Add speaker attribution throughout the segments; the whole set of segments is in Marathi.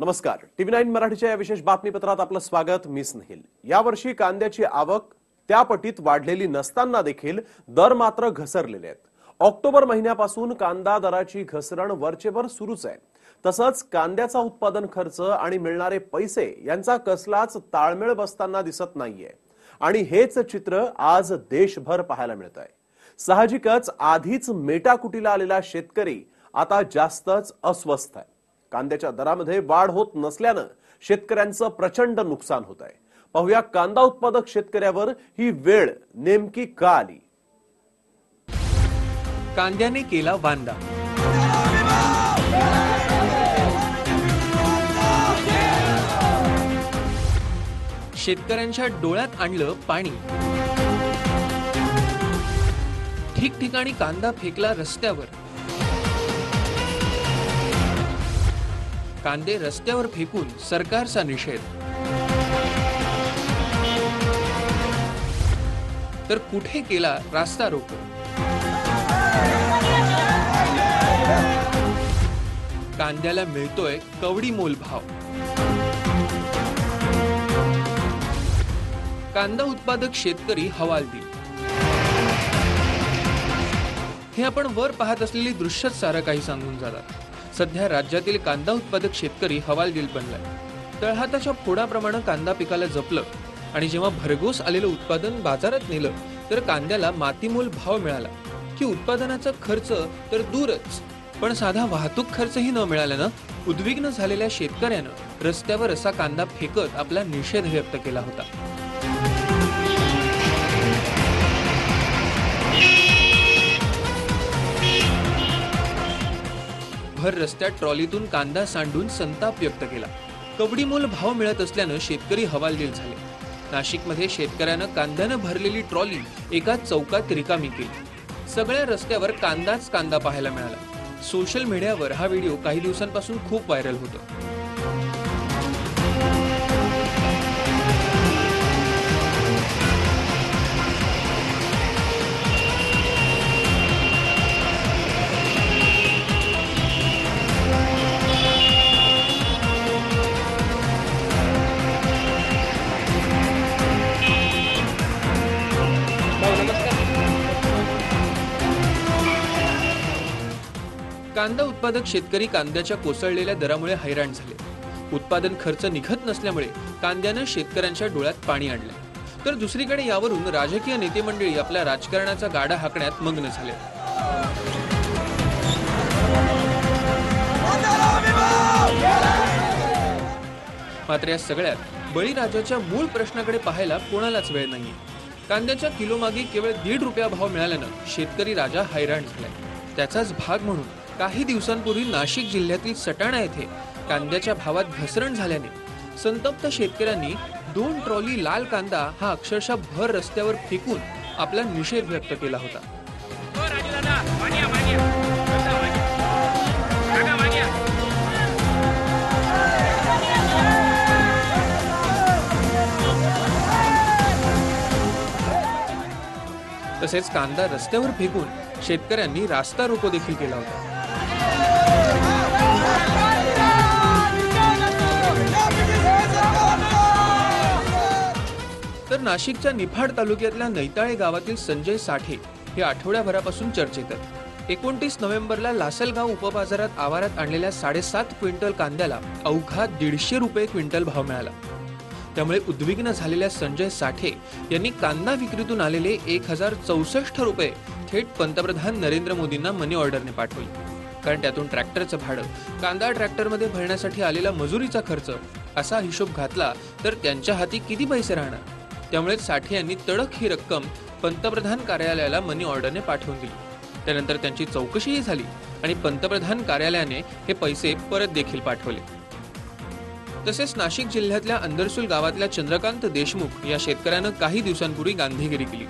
Speaker 1: नमस्कार. टीव्ही नाईन मराठीच्या या विशेष बातमीपत्रात आपलं स्वागत. मी स्नेहिल. यावर्षी कांद्याची आवक त्या पटीत वाढलेली नसताना देखील दर मात्र घसरलेले आहेत. ऑक्टोबर महिन्यापासून कांदा दराची घसरण वरचेवर सुरूच आहे. तसंच कांद्याचा उत्पादन खर्च आणि मिळणारे पैसे यांचा कसलाच ताळमेळ बसताना दिसत नाहीये. आणि हेच चित्र आज देशभर पाहायला मिळत आहे साहजिकच आधीच मेटाकुटीला आलेला शेतकरी आता जास्तच अस्वस्थ आहे. कांद्याच्या दरामध्ये वाढ होत नसल्यानं शेतकऱ्यांचं प्रचंड नुकसान होत आहे. पाहूया कांदा उत्पादक शेतकऱ्यावर ही वेळ नेमकी का आली?
Speaker 2: कांद्याने केला वांदा. शेतकऱ्यांच्या डोळ्यात आणलं पाणी. ठिकठिकाणी कांदा फेकला रस्त्यावर. कांदे रस्त्यावर फेकून सरकारचा निषेध. तर कुठे केला रास्ता रोको? कांद्याला मिळतोय कवडी मोल भाव. कांदा उत्पादक शेतकरी हवालदिल हे आपण वर पाहत असलेली दृश्यच सारं काही सांगून जातात. सध्या राज्यातील कांदा उत्पादक शेतकरी हवालदिल बनलाय. तळहाताच्या फोडाप्रमाणे कांदा पिकाला जपलं आणि जेव्हा भरघोस आलेलं उत्पादन बाजारात नेलं तर कांद्याला मातीमोल भाव मिळाला. की उत्पादनाचा खर्च तर दूरच पण साधा वाहतूक खर्चही न मिळाल्यानं उद्विग्न झालेल्या शेतकऱ्यानं रस्त्यावर असा कांदा फेकत आपला निषेध व्यक्त केला होता. भर रस्त्यात ट्रॉलीतून कांदा सांडून संताप व्यक्त केला. कवडीमोल भाव मिळत असल्यानं शेतकरी हवालदिल झाले. नाशिकमध्ये शेतकऱ्यानं कांद्यानं भरलेली ट्रॉली एका चौकात रिकामी केली. सगळ्या रस्त्यावर कांदाच कांदा पाहायला मिळाला. सोशल मीडियावर हा व्हिडिओ काही दिवसांपासून खूप व्हायरल होतो. उत्पादक शेतकरी कांद्याच्या कोसळलेल्या दरामुळे हैराण झाले. उत्पादन खर्च निघत नसल्यामुळे कांद्यानं शेतकऱ्यांच्या डोळ्यात पाणी आणलं. तर दुसरीकडे यावरून राजकीय नेते मंडळी आपल्या राजकारणाचा गाडा हाकण्यात मग्न झाले. मात्र या सगळ्यात बळीराजाच्या मूळ प्रश्नाकडे पाहायला कोणालाच वेळ नाहीये. कांद्याच्या किलोमागे केवळ दीड रुपया भाव मिळाल्यानं शेतकरी राजा हैराण झालाय. त्याचाच भाग म्हणून काही दिवसांपूर्वी नाशिक जिल्ह्यातील सटाणा येथे कांद्याच्या भावात घसरण झाल्याने संतप्त शेतकऱ्यांनी दोन ट्रॉली लाल कांदा हा अक्षरशः भर रस्त्यावर फेकून आपला निषेध व्यक्त केला होता. तसेच कांदा रस्त्यावर फेकून शेतकऱ्यांनी रास्ता रोको देखील केला होता. तर नाशिकच्या निफाड तालुक्यातल्या नैताळे गावातील संजय साठे हे आठवड्याभरापासून चर्चेत आहेत. एकोणतीस नोव्हेंबरला लासलगाव उपबाजारात आवारात आणलेल्या साडेसात क्विंटल कांद्याला अवघा दीडशे रुपये क्विंटल भाव मिळाला. त्यामुळे उद्विग्न झालेल्या संजय साठे यांनी कांदा विक्रीतून आलेले एक हजार चौसष्ट रुपये थेट पंतप्रधान नरेंद्र मोदींना मनी ऑर्डरने पाठवले. कारण त्यातून ट्रॅक्टरचं भाडं कांदा ट्रॅक्टरमध्ये भरण्यासाठी आलेला मजुरीचा खर्च असा हिशोब घातला तर त्यांच्या हाती किती पैसे राहणार? त्यामुळे साठे यांनी तडक ही रक्कम पंतप्रधान कार्यालयाला मनी ऑर्डरने पाठवून दिली. त्यानंतर त्यांची चौकशीही झाली आणि पंतप्रधान कार्यालयाने हे पैसे परत देखील पाठवले. तसेच नाशिक जिल्ह्यातल्या अंदरसूल गावातल्या चंद्रकांत देशमुख या शेतकऱ्यानं काही दिवसांपूर्वी गांधीगिरी केली.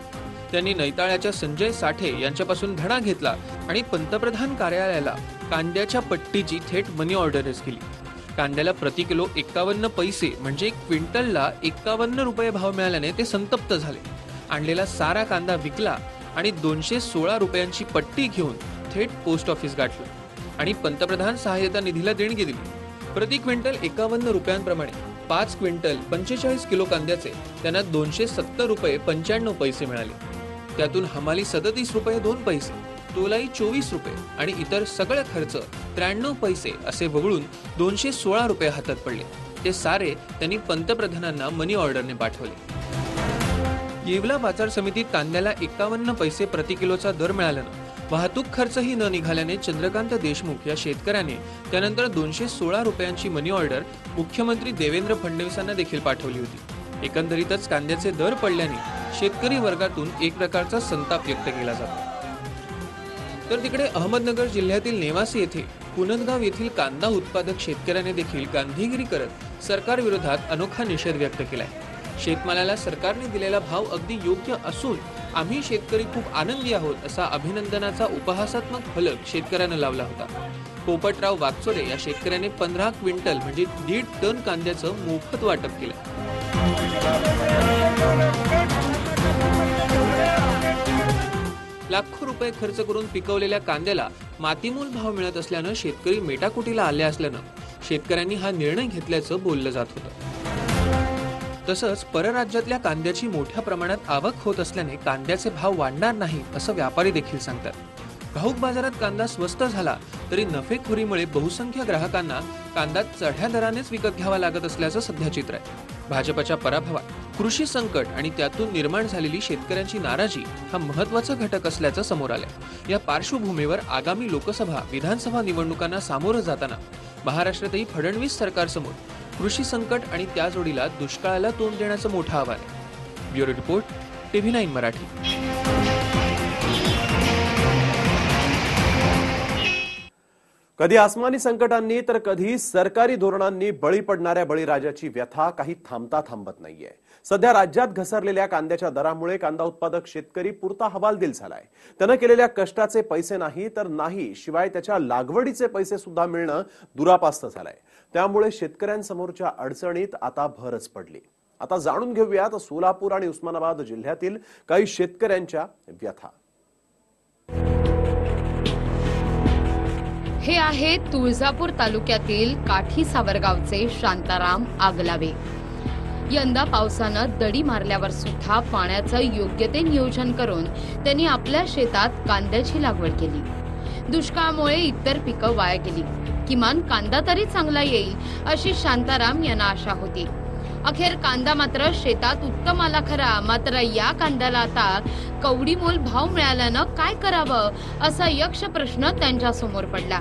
Speaker 2: त्यांनी नैताळ्याच्या संजय साठे यांच्यापासून धडा घेतला आणि पंतप्रधान कार्यालयाला कांद्याच्या पट्टीची थेट मनी ऑर्डरच केली. कांद्याला प्रति किलो एक्कावन्न पैसे म्हणजे क्विंटलला एक्कावन्न रुपये भाव मिळाल्याने ते संतप्त झाले. आणलेला सारा कांदा विकला आणि दोनशे सोळा रुपयांची पट्टी घेऊन थेट पोस्ट ऑफिस गाठलं. आणि पंतप्रधान सहाय्यता निधीला देणगी दिली. प्रति क्विंटल एकावन्न रुपयांप्रमाणे पाच क्विंटल पंचेचाळीस किलो कांद्याचे त्यांना दोनशे सत्तर रुपये पंच्याण्णव पैसे मिळाले. त्यातून हमाली सदतीस रुपये दोन पैसे. तोलाई चोवीस रुपये आणि इतर सगळे खर्च त्र्याण्णव पैसे असे वगळून दोनशे सोळा रुपये हातात पडले. ते सारे त्यांनी पंतप्रधानांना मनी ऑर्डरने पाठवले. येवला बाजार समितीत कांद्याला एकावन्न पैसे प्रति किलोचा दर मिळाल्यानं वाहतूक खर्चही न निघाल्याने चंद्रकांत देशमुख या शेतकऱ्याने त्यानंतर दोनशे सोळा रुपयांची मनी ऑर्डर मुख्यमंत्री देवेंद्र फडणवीसांना देखील पाठवली होती. एकंदरीतच कांद्याचे दर पडल्याने शेतकरी वर्गातून एक प्रकारचा संताप व्यक्त केला जातो. तर तिकडे अहमदनगर जिल्ह्यातील नेवासी येथे पुनदगाव येथील कांदा उत्पादक शेतकऱ्याने देखील गांधीगिरी करत सरकारविरोधात अनोखा निषेध व्यक्त केलाय. शेतमालाला सरकारने दिलेला भाव अगदी योग्य असून आम्ही शेतकरी खूप आनंदी आहोत असा अभिनंदनाचा उपहासात्मक फलक शेतकऱ्यानं लावला होता. पोपटराव वाकचोरे या शेतकऱ्याने पंधरा क्विंटल म्हणजे दीड टन कांद्याचं मोफत वाटप केलं. लाखो रुपये खर्च करून पिकवलेल्या कांद्याला मातीमूल भाव मिळत असल्यानं शेतकरी मेटाकुटीला आले असल्यानं शेतकऱ्यांनी हा निर्णय घेतल्याचं बोललं जात होतं. तसंच परराज्यातल्या कांद्याची मोठ्या प्रमाणात आवक होत असल्याने कांद्याचे भाव वाढणार नाही असं व्यापारी देखील सांगतात. घाऊक बाजारात कांदा स्वस्त झाला तरी नफेखोरीमुळे बहुसंख्य ग्राहकांना कांदा चढ्या दरानेच विकत घ्यावा लागत असल्याचं सध्या चित्र आहे. भाजपच्या पराभवात कृषी संकट आणि त्यातून निर्माण झालेली शेतकऱ्यांची नाराजी हा महत्त्वाचा घटक असल्याचं समोर आलंय. या पार्श्वभूमीवर आगामी लोकसभा विधानसभा निवडणुकांना सामोरं जाताना महाराष्ट्रातही फडणवीस सरकारसमोर कृषी संकट आणि त्या जोडीला दुष्काळाला तोंड देण्याचं मोठं आव्हान आहे. Bureau report TV nine Marathi.
Speaker 1: कधी आसमानी संकटांनी तर कधी सरकारी धोरणांनी बळी पडणाऱ्या बळीराजाची व्यथा काही थांबता थांबत नाहीये. सध्या राज्यात घसरलेल्या कांद्याच्या दरामुळे कांदा उत्पादक शेतकरी पुरता हवालदिल झालाय. त्यानं केलेल्या कष्टाचे पैसे नाही तर नाही शिवाय त्याच्या लागवडीचे पैसे सुद्धा मिळणं दुरापास्त झालंय. त्यामुळे शेतकऱ्यांसमोरच्या अडचणीत आता भरच पडली. आता जाणून घेऊयात सोलापूर आणि उस्मानाबाद जिल्ह्यातील काही शेतकऱ्यांच्या व्यथा.
Speaker 3: हे आहे तुळजापूर तालुक्यातील काठी सावरगावचे शांताराम आगलावे. यंदा पावसानं दडी मारल्यावर सुद्धा पाण्याचं योग्य ते नियोजन करून त्यांनी आपल्या शेतात कांद्याची लागवड केली. दुष्काळामुळे इतर पिकं वाया गेली. किमान कांदा तरी चांगला येईल अशी शांताराम यांना आशा होती. अखेर कांदा मात्र शेतात उत्तम आला खरा मात्र या कांद्याला आता कवडीमोल भाव मिळाल्यानं काय करावं असा यक्ष प्रश्न त्यांच्यासमोर पडला.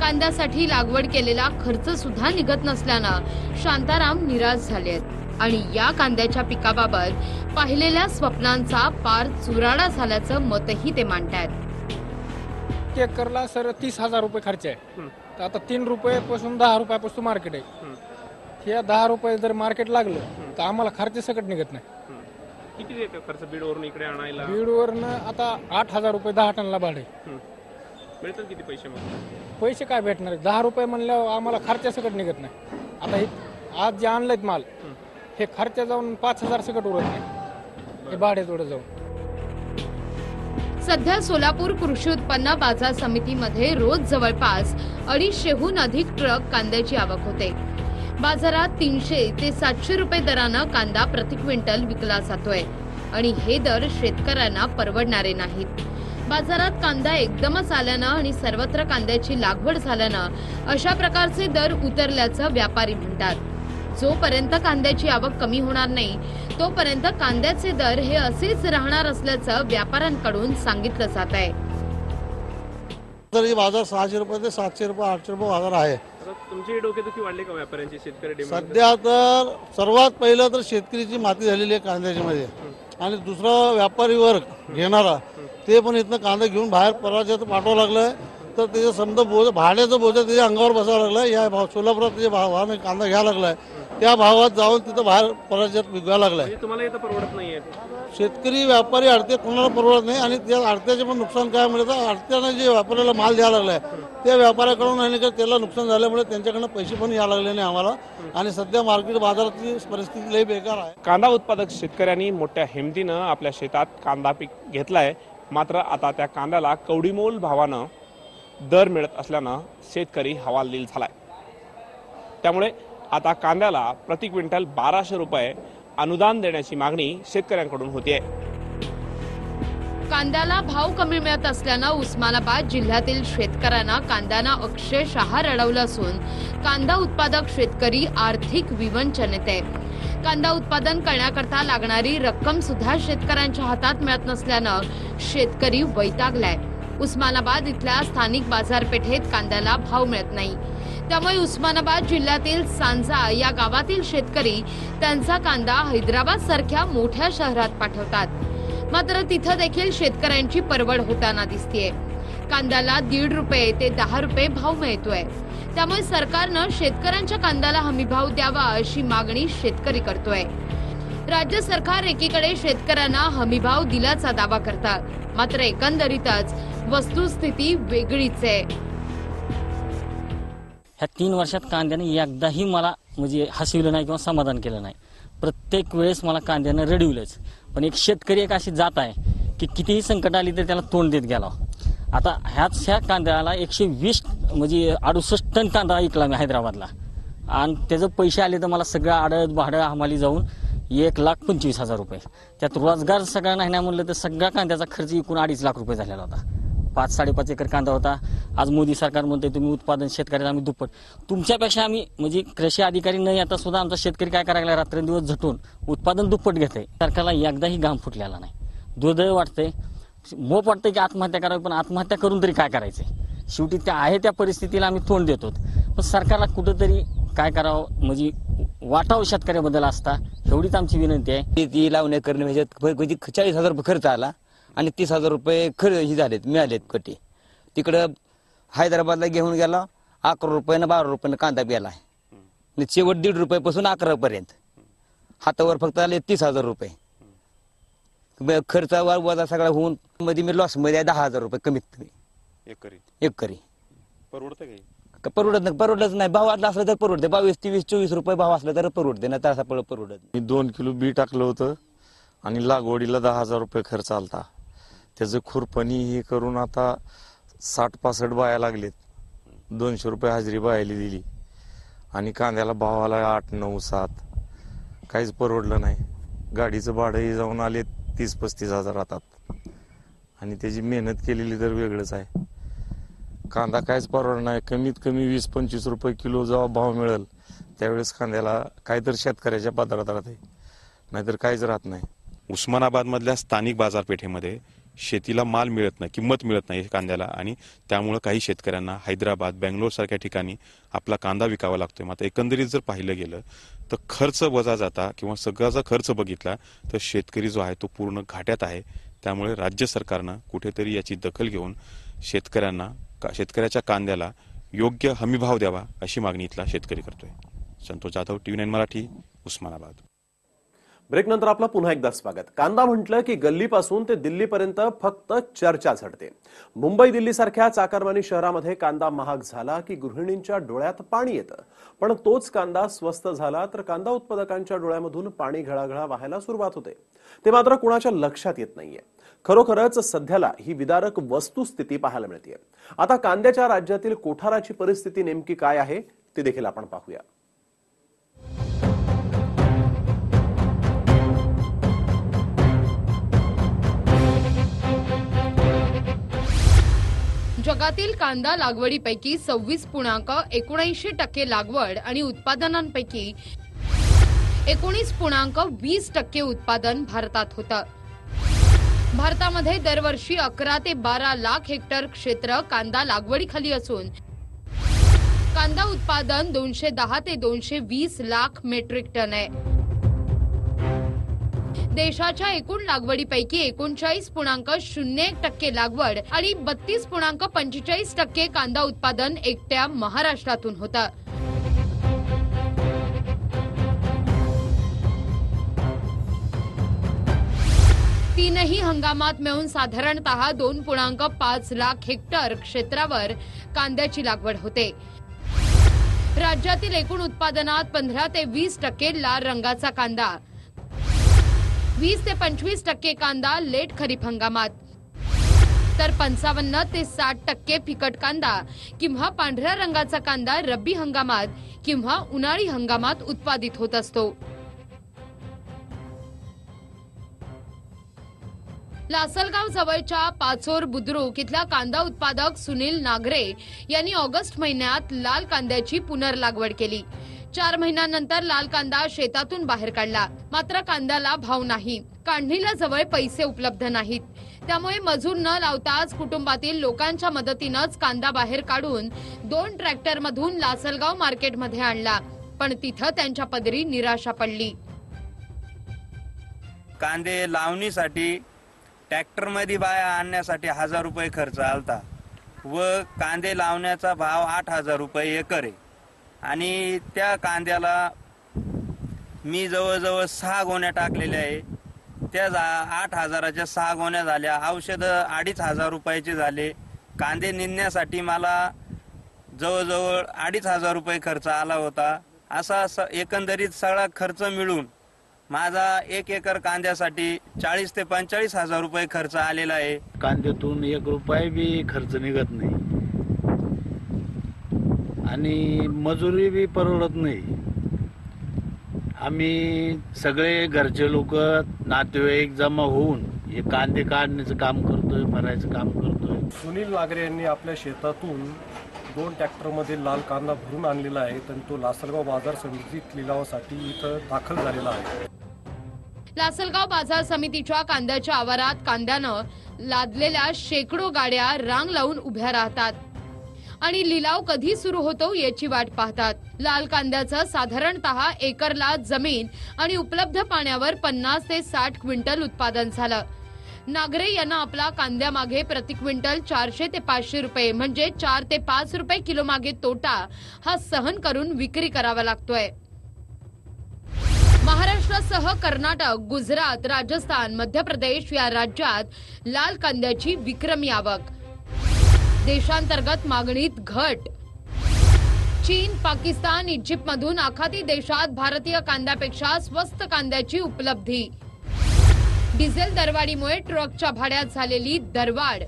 Speaker 3: कांद्यासाठी लागवड केलेला खर्च सुद्धा निघत नसल्यानं शांताराम निराश झाले आहेत. आणि या कांद्याच्या पिकाबाबत पाहिलेल्या स्वप्नांचा पार चुराडा झाल्याचं मतही ते मांडतायत.
Speaker 4: एकरला सर तीस हजार रुपये खर्च आहे. तर आता तीन रुपयापासून दहा रुपयापासून मार्केट आहे. हे दहा रुपये जर मार्केट लागलं तर आम्हाला खर्च सकट निघत नाही.
Speaker 5: किती देतो खर्च बीडवरून इकडे आणायला?
Speaker 4: बीडवरनं आता आठ हजार रुपये दहा टनला भाडे
Speaker 5: मिळतात किती पैसे मग?
Speaker 4: पैसे काय भेटणार? दहा रुपये म्हणल्यावर आम्हाला खर्च सकट निघत नाही. आता हे आज जे आणलेत माल हे खर्च जाऊन पाच हजार सकट उरत नाही. हे भाडे थोडं जाऊन.
Speaker 3: सध्या सोलापूर कृषी उत्पन्न बाजार समितीमध्ये रोज जवळपास अडीचशेहून अधिक ट्रक कांद्याची आवक होते. बाजारात तीनशे ते सातशे रुपये दरानं कांदा प्रति क्विंटल विकला जातोय. आणि हे दर शेतकऱ्यांना परवडणारे नाहीत. बाजारात कांदा एकदमच आल्यानं आणि सर्वत्र कांद्याची लागवड झाल्यानं अशा प्रकारचे दर उतरल्याचं व्यापारी म्हणतात. जोपर्यंत कांद्याची आवक कमी होणार नाही तोपर्यंत कांद्याचे दर हे असेच राहणार असल्याचं व्यापाऱ्यांकडून सांगितलं जात आहे
Speaker 6: तर बाजार सहाशे रुपये ते सातशे रुपये आठशे रुपये बाजार आहे.
Speaker 5: आता तुमची डोकेदुखी वाढली का व्यापाऱ्यांची शेतकरी
Speaker 6: सध्या तर सर्वात पहिलं तर शेतकरीची माती झालेली आहे कांद्याची मध्ये आणि दुसरा व्यापारी वर्ग घेणारा ते पण इथनं कांदा घेऊन बाहेर परराज्यात पाठवावं लागलं तर त्याचं समजा बोज भाड्याचं बोजा त्याच्या अंगावर बसावं लागलं या भाव सोलापुरात जे भावाने कांदा घ्यायला लागलाय. त्या भावात जाऊन तिथं बाहेर परराज्यात विकायला लागलाय.
Speaker 5: म्हणजे तुम्हाला इथं परवडत नाहीये.
Speaker 6: शेतकरी व्यापारी अडते कोणाला परवडत नाही आणि त्या अडत्याचे पण नुकसान काय मिळतं अडत्यानं जे व्यापाऱ्याला माल द्यायला लागलाय त्या व्यापाऱ्याकडून आणि का त्याला नुकसान झाल्यामुळे त्यांच्याकडनं पैसे पण यायला लागले नाही आम्हाला. आणि सध्या मार्केट बाजारातली परिस्थिती लई बेकार आहे.
Speaker 5: कांदा उत्पादक शेतकऱ्यांनी मोठ्या हिमतीनं आपल्या शेतात कांदा पीक घेतलाय. मात्र आता त्या कांद्याला कवडीमोल भावानं दर मिळत असल्यानं शेतकरी हवालदिल झालाय. त्यामुळे आता कांद्याला प्रति क्विंटल बाराशे रुपये अनुदान देण्याची मागणी शेतकऱ्यांकडून होती आहे
Speaker 3: कांद्याला भाव कमी मिळत असल्यानं उस्मानाबाद जिल्ह्यातील शेतकऱ्यांना कांद्यानं अक्षरशः रडवलं असून कांदा उत्पादक शेतकरी आर्थिक विवंचनेत आहे. कांदा उत्पादन करण्याकरता लागणारी रक्कम सुद्धा शेतकऱ्यांच्या हातात मिळत नसल्यानं शेतकरी वैतागलाय. उस्मानाबाद इथल्या स्थानिक बाजारपेठेत कांद्याला भाव मिळत नाही. त्यामुळे उस्मानाबाद जिल्ह्यातील सांजा या गावातील शेतकरी त्यांचा कांदा हैदराबाद सारख्या मोठ्या शहरात पाठवतात. मात्र तिथं देखील शेतकऱ्यांची परवड होताना दिसतीये. कांद्याला दीड रुपये ते दहा रुपये भाव मिळतोय. त्यामुळे सरकारनं शेतकऱ्यांच्या कांद्याला हमी भाव द्यावा अशी मागणी शेतकरी करतोय. राज्य सरकार एकीकडे शेतकऱ्यांना हमीभाव दिल्याचा दावा करतात. मात्र एकंदरीतच वस्तुस्थिती वेगळीच आहे.
Speaker 7: ह्या तीन वर्षात कांद्याने एकदाही मला म्हणजे हसविलं नाही किंवा समाधान केलं नाही. प्रत्येक वेळेस मला कांद्यानं रडविलंच. पण एक शेतकरी एक अशी जात आहे की कितीही संकट आली तर त्याला तोंड देत गेला. आता ह्याच ह्या कांद्याला एकशे वीस म्हणजे अडुसष्ट टन कांदा ऐकला मी हैदराबादला. आणि त्याचं पैसे आले तर मला सगळं आडत भाडं हमाली जाऊन एक लाख पंचवीस हजार रुपये. त्यात रोजगार सगळा नाही ना म्हणलं तर सगळ्या कांद्याचा खर्च एकूण अडीच लाख रुपये झालेला होता. पाच साडेपाच एकर कांदा होता. आज मोदी सरकार म्हणते तुम्ही उत्पादन शेतकऱ्याला आम्ही दुप्पट. तुमच्यापेक्षा आम्ही म्हणजे कृषी अधिकारी नाही आता सुद्धा आमचा शेतकरी काय करायला रात्रंदिवस झटून उत्पादन दुप्पट घेत आहे सरकारला एकदाही घाम फुटलेला नाही. दुर्दैव वाटतंय. मोप वाटतंय की आत्महत्या करावी पण आत्महत्या करून तरी काय करायचंय? शेवटी त्या आहे त्या परिस्थितीला आम्ही तोंड देतो. पण सरकारला कुठंतरी काय करावं? म्हणजे वाटावं शेतकऱ्याबद्दल असता एवढीच आमची विनंती आहे.
Speaker 8: ती- ती लावण्या करणे म्हणजे, म्हणजे चाळीस हजार रुपये खर्च आला. आणि तीस हजार रुपये खर्च ही झालेत मिळालेत कटी तिकडं हैदराबादला घेऊन गेला अकरा रुपयानं बारा रुपयानं कांदा गेला आणि शेवट दीड रुपयापासून अकरा पर्यंत. हातावर फक्त आले तीस हजार रुपये. खर्च वा- वजा सगळा होऊन मध्ये मी लॉसमध्ये आहे दहा हजार रुपये कमीत कमी. एक करी
Speaker 5: परवडतं
Speaker 8: परवडत नाही? परवडत नाही. भाव असला असला तर परवडते. बावीस तेवीस चोवीस रुपये भाव असला तर परवडते. ना तसा परवडत नाही.
Speaker 9: मी दोन किलो बी टाकलं होतं आणि लागवडीला दहा हजार रुपये खर्च आलता. त्याचं खुरपणी हे करून आता साठ पासष्ट बाया लागलेत. दोनशे रुपये हाजरी बायाली दिली. आणि कांद्याला भाव आला आठ नऊ सात. काहीच परवडलं नाही. गाडीचं भाडंही जाऊन आले तीस पस्तीस हजार राहतात. आणि त्याची मेहनत केलेली तर वेगळंच आहे. कांदा काहीच परवडणार नाही. कमीत कमी वीस पंचवीस रुपये किलो जेव्हा भाव मिळेल त्यावेळेस कांद्याला काहीतरी शेतकऱ्याच्या पदरात राहते. नाहीतर काहीच राहत नाही.
Speaker 10: उस्मानाबादमधल्या स्थानिक बाजारपेठेमध्ये शेतीला माल मिळत नाही किंमत मिळत नाही कांद्याला. आणि त्यामुळं काही शेतकऱ्यांना हैदराबाद बेंगलोर सारख्या ठिकाणी आपला कांदा विकावा लागतोय. मात्र एकंदरीत जर पाहिलं गेलं तर खर्च वजा जाता किंवा सगळ्याचा खर्च बघितला तर शेतकरी जो आहे तो पूर्ण घाट्यात आहे. त्यामुळे राज्य सरकारनं कुठेतरी याची दखल घेऊन शेतकऱ्यांना का- शेतकऱ्याच्या कांद्याला योग्य हमीभाव द्यावा अशी मागणी इथला शेतकरी करतोय. Santosh Jadhav TV nine Marathi Osmanabad.
Speaker 1: Break नंतर आपलं पुन्हा एकदा स्वागत. कांदा म्हटलं की गल्लीपासून ते दिल्लीपर्यंत फक्त चर्चा झडते. मुंबई दिल्ली सारख्या चाकरमानी शहरामध्ये कांदा महाग झाला की गृहिणींच्या डोळ्यात पाणी येतं. पण तोच कांदा स्वस्त झाला तर कांदा उत्पादकांच्या डोळ्यामधून पाणी घळाघळा व्हायला सुरुवात होते. ते मात्र कुणाच्या लक्षात येत नाहीये. खरोखरच सध्याला ही विदारक वस्तुस्थिती पाहायला मिळते आता कांद्याच्या राज्यातील कोठाराची परिस्थिती नेमकी काय आहे ते देखील आपण पाहूया.
Speaker 3: जगातील कांदा लागवडीपैकी सव्वीस पूर्णांक एकोणऐंशी टक्के लागवड आणि उत्पादनांपैकी एकोणीस पूर्णांक वीस टक्के उत्पादन भारतात होतं. भारतामध्ये दरवर्षी अकरा ते बारा लाख हेक्टर क्षेत्र कांदा लागवडीखाली असून कांदा उत्पादन दोनशे दहा ते दोनशे वीस लाख मेट्रिक टन आहे. देशाच्या एकूण लागवडीपैकी एकोणचाळीस पूर्णांक शून्य एक टक्के लागवड आणि बत्तीस पूर्णांक पंचेचाळीस टक्के कांदा उत्पादन एकट्या महाराष्ट्रातून होतं. तीनही हंगामात मिळून साधारणतः दोन पूर्णांक पाच लाख हेक्टर क्षेत्रावर कांद्याची लागवड होते. राज्यातील एकूण उत्पादनात पंधरा ते वीस टक्के लाल रंगाचा कांदा. वीस ते पंचवीस टक्के कांदा लेट खरीप हंगामात. तर पंचावन्न ते साठ टक्के फिकट कांदा किंवा पांढऱ्या रंगाचा कांदा रब्बी हंगामात किंवा उन्हाळी हंगामात उत्पादित होत असतो. लासलगाव जवळच्या पाचोर बुद्रुक इथला कांदा उत्पादक सुनील नागरे यांनी ऑगस्ट महिन्यात लाल कांद्याची पुनर्लागवड केली. चार महिन्यानंतर लाल कांदा शेतातून बाहेर काढला. मात्र कांद्याला भाव नाही. काढणीला जवळ पैसे उपलब्ध नाहीत. त्यामुळे मजूर न लावताच कुटुंबातील लोकांच्या मदतीनंच कांदा बाहेर काढून दोन ट्रॅक्टर मधून लासलगाव मार्केटमध्ये आणला. पण तिथं त्यांच्या पदरी निराशा पडली.
Speaker 11: कांदे लावणीसाठी ट्रॅक्टरमध्ये बाया आणण्यासाठी हजार रुपये खर्च आलता व कांदे लावण्याचा भाव आठ हजार रुपये एकर. आहे आणि त्या कांद्याला मी जवळजवळ सहा गोण्या टाकलेल्या आहे. त्या जा आठ हजाराच्या सहा गोण्या झाल्या. औषधं अडीच हजार रुपयाचे झाले. कांदे निंदण्यासाठी मला जवळजवळ अडीच हजार रुपये खर्च आला होता. असा स एकंदरीत सगळा खर्च मिळून माझा एक एकर कांद्यासाठी चाळीस ते पंचेचाळीस हजार रुपये खर्च आलेला आहे.
Speaker 12: कांद्यातून एक रुपये बी खर्च निघत नाही. आणि मजुरी बी परवडत नाही. आम्ही सगळे घरचे लोक नातेवाईक जमा होऊन हे कांदे काढण्याचं काम करतोय भरायचं काम करतोय.
Speaker 13: सुनील नागरे यांनी आपल्या शेतातून दोन ट्रॅक्टरमध्ये लाल कांदा भरून आणलेला आहे आणि तो लासलगाव बाजार समितीत लिलावासाठी इथं दाखल झालेला आहे.
Speaker 3: लासलगाव बाजार समितीच्या कांद्याच्या आवारात कांद्यानं लादलेल्या शेकडो गाड्या रांग लावून उभ्या राहतात. आणि लिलाव कधी सुरू होतो याची वाट पाहतात. लाल कांद्याचं साधारणतः एकरला जमीन आणि उपलब्ध पाण्यावर पन्नास ते साठ क्विंटल उत्पादन झालं. नागरे यांना आपला कांद्यामागे प्रति क्विंटल चारशे ते पाचशे रुपये म्हणजे चार ते पाच रुपये किलो मागे तोटा हा सहन करून विक्री करावा लागतोय. महाराष्ट्रासह कर्नाटक गुजरात राजस्थान मध्य प्रदेश या राज्यात लाल कांद्याची विक्रमी आवक. देशांतर्गत मागणीत घट. चीन पाकिस्तान इजिप्तमधून आखाती देशात भारतीय कांद्यापेक्षा स्वस्त कांद्याची उपलब्धी. डिझेल दरवाढीमुळे ट्रकच्या भाड्यात झालेली दरवाढ.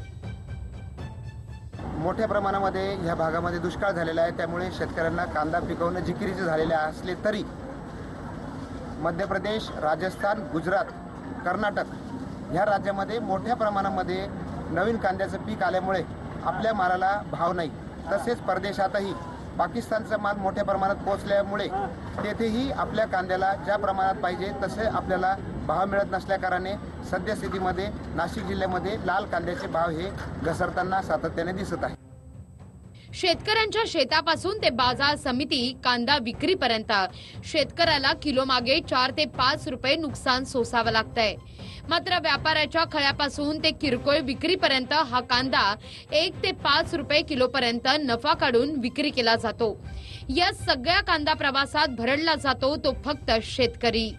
Speaker 14: मोठ्या प्रमाणामध्ये ह्या भागामध्ये दुष्काळ झालेला आहे त्यामुळे शेतकऱ्यांना कांदा पिकवणं जिकिरीचे झालेले असले तरी मध्य प्रदेश राजस्थान गुजरात कर्नाटक ह्या राज्यामध्ये मोठ्या प्रमाणामध्ये नवीन कांद्याचं पीक आल्यामुळे आपल्या मालाला भाव नाही. तसेच परदेशातही पाकिस्तानचा माल मोठ्या प्रमाणात पोहोचल्यामुळे तेथेही आपल्या कांद्याला ज्या प्रमाणात पाहिजे तसे आपल्याला भाव मिळत नसल्याकारणाने सद्यस्थितीमध्ये नाशिक जिल्ह्यामध्ये लाल कांद्याचे भाव हे घसरताना सातत्याने दिसत आहे.
Speaker 3: शेतकऱ्यांच्या शेतापासून ते बाजार समिती कांदा विक्रीपर्यंत. शेतकऱ्याला किलो मागे चार ते पाच रुपये नुकसान सोसावं लागतंय. मात्र व्यापाऱ्याच्या खळ्यापासून ते किरकोळ विक्रीपर्यंत हा कांदा एक ते पाच रुपये किलोपर्यंत नफा काढून विक्री केला जातो. या सगळ्या कांदा प्रवासात भरडला जातो तो फक्त शेतकरी.